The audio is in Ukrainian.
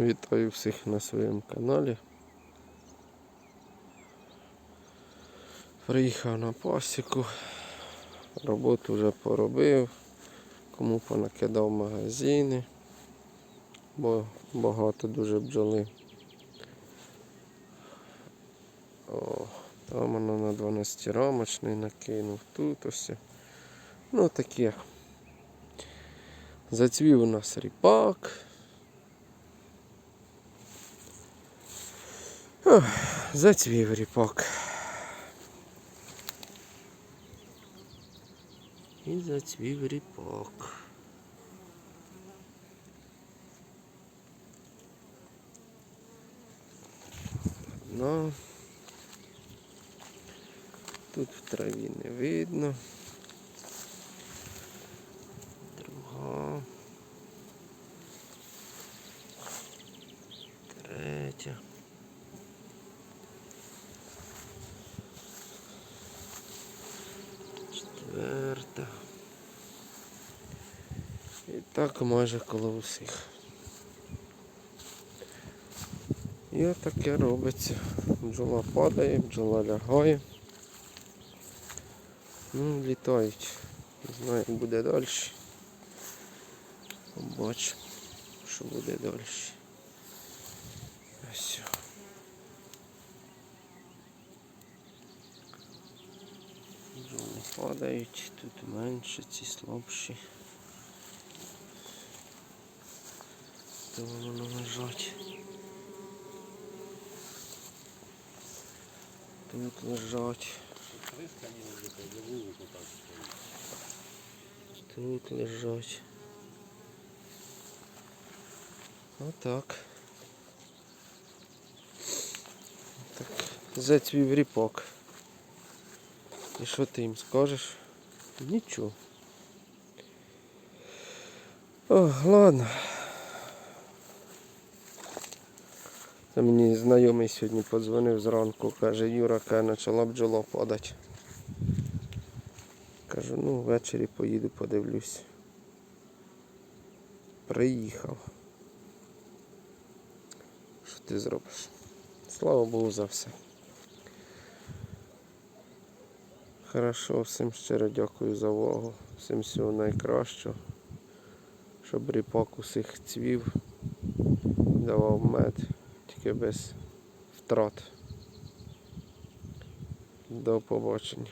Вітаю всіх на своєму каналі. Приїхав на пасіку, роботу вже поробив, кому понакидав магазини, бо багато дуже бджоли. О, там воно на 12 рамочний накинув, тут ось. Ну таке. Зацвів у нас ріпак. Ох, зацвів ріпак. І зацвів ріпак. Ну, тут в траві не видно. Друга. Третя. Так майже коло усіх. І отаке робиться. Бджола падає, бджола лягає. Ну, літають. Не знаю, як буде далі. Побачимо, що буде далі. Ось. Бджоли падають, тут менше, ці слабші. Де воно лежать? Тут лежать. Тут лежать. Отак. Так. Зацвів ріпок. І що ти їм скажеш? Нічого. О, ладно. Це мені знайомий сьогодні подзвонив зранку, каже, Юра, каже, почала бджола падати. Кажу, ну ввечері поїду, подивлюсь. Приїхав. Що ти зробиш? Слава Богу за все. Хорошо, всім щиро дякую за увагу. Всім всього найкращого. Щоб ріпак усіх цвів, давав мед, тільки без втрат. До побачення.